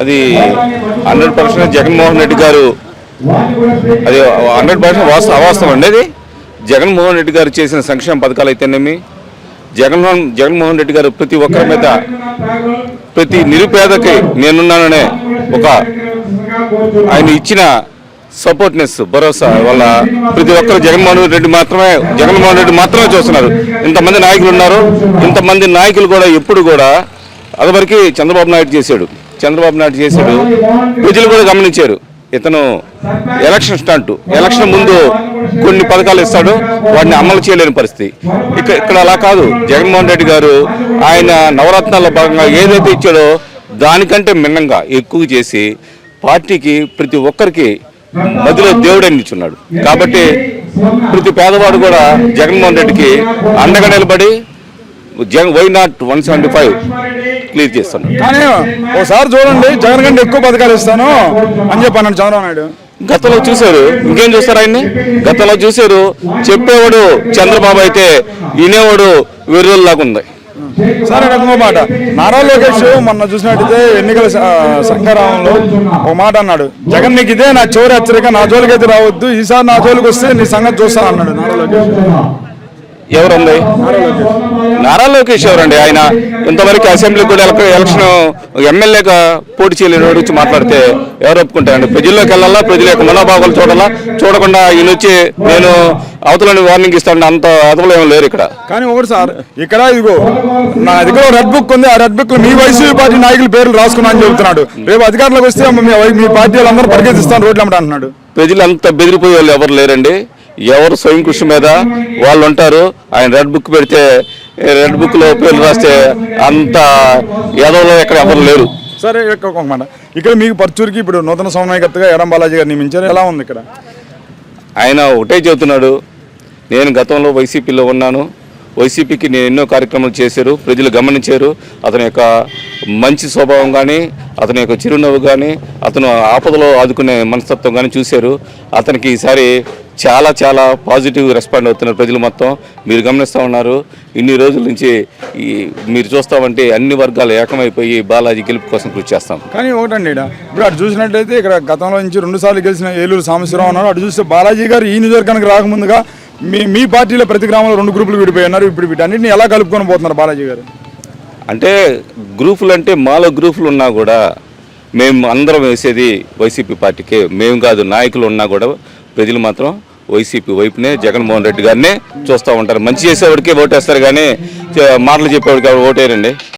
అది hundred percent Jaganmohan Reddy గారు అది హండ్రెడ్ పర్సెంట్ వాస్తవ అవాస్తవం అండి అది. జగన్మోహన్ రెడ్డి గారు చేసిన సంక్షేమ పథకాలు అయితేనేమి? జగన్మోహన్ జగన్మోహన్ రెడ్డి గారు ప్రతి ఒక్కరి మీద ప్రతి నిరుపేదకి నేనున్నాననే ఒక ఆయన ఇచ్చిన సపోర్ట్నెస్ భరోసా వల్ల ప్రతి ఒక్కరు జగన్మోహన్ రెడ్డి మాత్రమే జగన్మోహన్ రెడ్డి మాత్రమే చూస్తున్నారు. ఇంతమంది నాయకులు ఉన్నారు. ఇంతమంది నాయకులు కూడా ఎప్పుడు కూడా అదివరకు చంద్రబాబు నాయుడు చేశాడు. చంద్రబాబు నాయుడు చేశాడు. ప్రజలు కూడా గమనించారు. ఇతను ఎలక్షన్ స్టంట్. ఎలక్షన్ ముందు కొన్ని పథకాలు ఇస్తాడు. వాటిని అమలు చేయలేని పరిస్థితి. ఇక్కడ ఇక్కడ అలా కాదు. జగన్మోహన్ రెడ్డి గారు ఆయన నవరత్నాల భాగంగా ఏదైతే ఇచ్చాడో దానికంటే మిన్నంగా ఎక్కువ చేసి పార్టీకి ప్రతి ఒక్కరికి మధ్యలో దేవుడు అందించున్నాడు కాబట్టి ప్రతి పేదవాడు కూడా జగన్మోహన్ రెడ్డికి అండగా నిలబడి Jagan why not one seventy five clear చేస్తాను. కానీ ఒకసారి చూడండి జగన్ కంటే ఎక్కువ పథకాలు ఇస్తాను అని చెప్పాను చంద్రబాబు నాయుడు. గతంలో చూశారు. ఇంకేం చూస్తారు ఆయన్ని? గతంలో చూశారు. చెప్పేవాడు చంద్రబాబు అయితే వినేవాడు వెర్రుల్లాగా ఉంది. సరే ఇంకో మాట. నారా లోకేష్ మొన్న చూసినట్టయితే ఎన్నికల సంఘరామంలో ఒక మాట అన్నాడు. జగన్ నీకు ఇదే నా చివరి హెచ్చరిక నా జోలికి అయితే రావద్దు. ఈసారి నా జోలికి వస్తే నీ సంగతి చూస్తాను అన్నాడు నారా లోకేష్. ఎవరుంది? నారా లోకేష్ ఎవరండి? ఆయన ఇంతవరకు అసెంబ్లీకి కూడా ఎలక- ఎలక్షన్ ఎమ్మెల్యేగా పోటీ చేయలేని వచ్చి మాట్లాడితే ఎవరు ఒప్పుకుంటారండి? ప్రజల్లోకి వెళ్ళాలా? ప్రజల యొక్క మనోభావాలు చూడాలా? చూడకుండా ఈయన వచ్చి నేను అవతలని వార్నింగ్ ఇస్తాను అంత అదవలు ఏమీ లేరు ఇక్కడ. కానీ ఒకటి సార్ ఇక్కడ ఇదిగో నా దగ్గర రెడ్ బుక్ ఉంది. ఆ రెడ్ బుక్లో మీ వైసీపీ పార్టీ నాయకుల పేర్లు రాసుకున్నా అని చెబుతున్నాడు. రేపు అధికారంలోకి వస్తే మీ పార్టీ వాళ్ళందరూ పరిగెత్తిస్తాను రోడ్లు అమ్మట అంటున్నాడు. ప్రజలు అంత బెదిరిపోయే వాళ్ళు ఎవరు లేరండి? ఎవరు స్వయం కృషి మీద వాళ్ళు ఉంటారు ఆయన రెడ్ బుక్ పెడితే రెడ్ బుక్లో పేర్లు రాస్తే అంత ఎదవలో ఎక్కడ ఎవరు లేరు. సరే మాట. ఇక్కడ మీకు పర్చూరికి ఇప్పుడు నూతన సమన్వయకర్తగా ఎడం బాలాజీ గారు నియమించారు. ఎలా ఉంది ఇక్కడ? ఆయన ఒకటే చెబుతున్నాడు నేను గతంలో వైసీపీలో ఉన్నాను. వైసీపీకి నేను ఎన్నో కార్యక్రమాలు చేశారు ప్రజలు గమనించారు. అతని యొక్క మంచి స్వభావం కానీ అతని యొక్క చిరునవ్వు కానీ అతను ఆపదలో ఆదుకునే మనస్తత్వం కానీ చూశారు. అతనికి ఈసారి చాలా చాలా పాజిటివ్ రెస్పాండ్ అవుతున్నారు ప్రజలు మొత్తం. మీరు గమనిస్తూ ఉన్నారు. ఇన్ని రోజుల నుంచి ఈ మీరు చూస్తామంటే అన్ని వర్గాలు ఏకమైపోయి బాలాజీ గెలుపు కోసం కృషి చేస్తాం. కానీ ఒకటండి ఇప్పుడు అటు చూసినట్టయితే ఇక్కడ గతంలో నుంచి రెండు సార్లు గెలిచిన ఏలూరు సాంబశివరావు ఉన్నారు అటు చూస్తే బాలాజీ గారు ఈ నియోజకవర్గానికి రాకముందుగా మీ మీ పార్టీలో ప్రతి గ్రామంలో రెండు గ్రూపులు విడిపోయి ఉన్నారు. ఇప్పుడు వీటన్నిటిని ఎలా కలుపుకొని పోతున్నారు బాలాజీ గారు? అంటే గ్రూపులు అంటే మాలో గ్రూపులు ఉన్నా కూడా మేము అందరం వేసేది వైసీపీ పార్టీకే. మేము కాదు నాయకులు ఉన్నా కూడా ప్రజలు మాత్రం వైసీపీ వైపునే జగన్మోహన్ రెడ్డి గారినే చూస్తూ ఉంటారు. మంచి చేసేవాడికే ఓటేస్తారు కానీ మాటలు చెప్పేవాడికి ఎవరు ఓటేరండి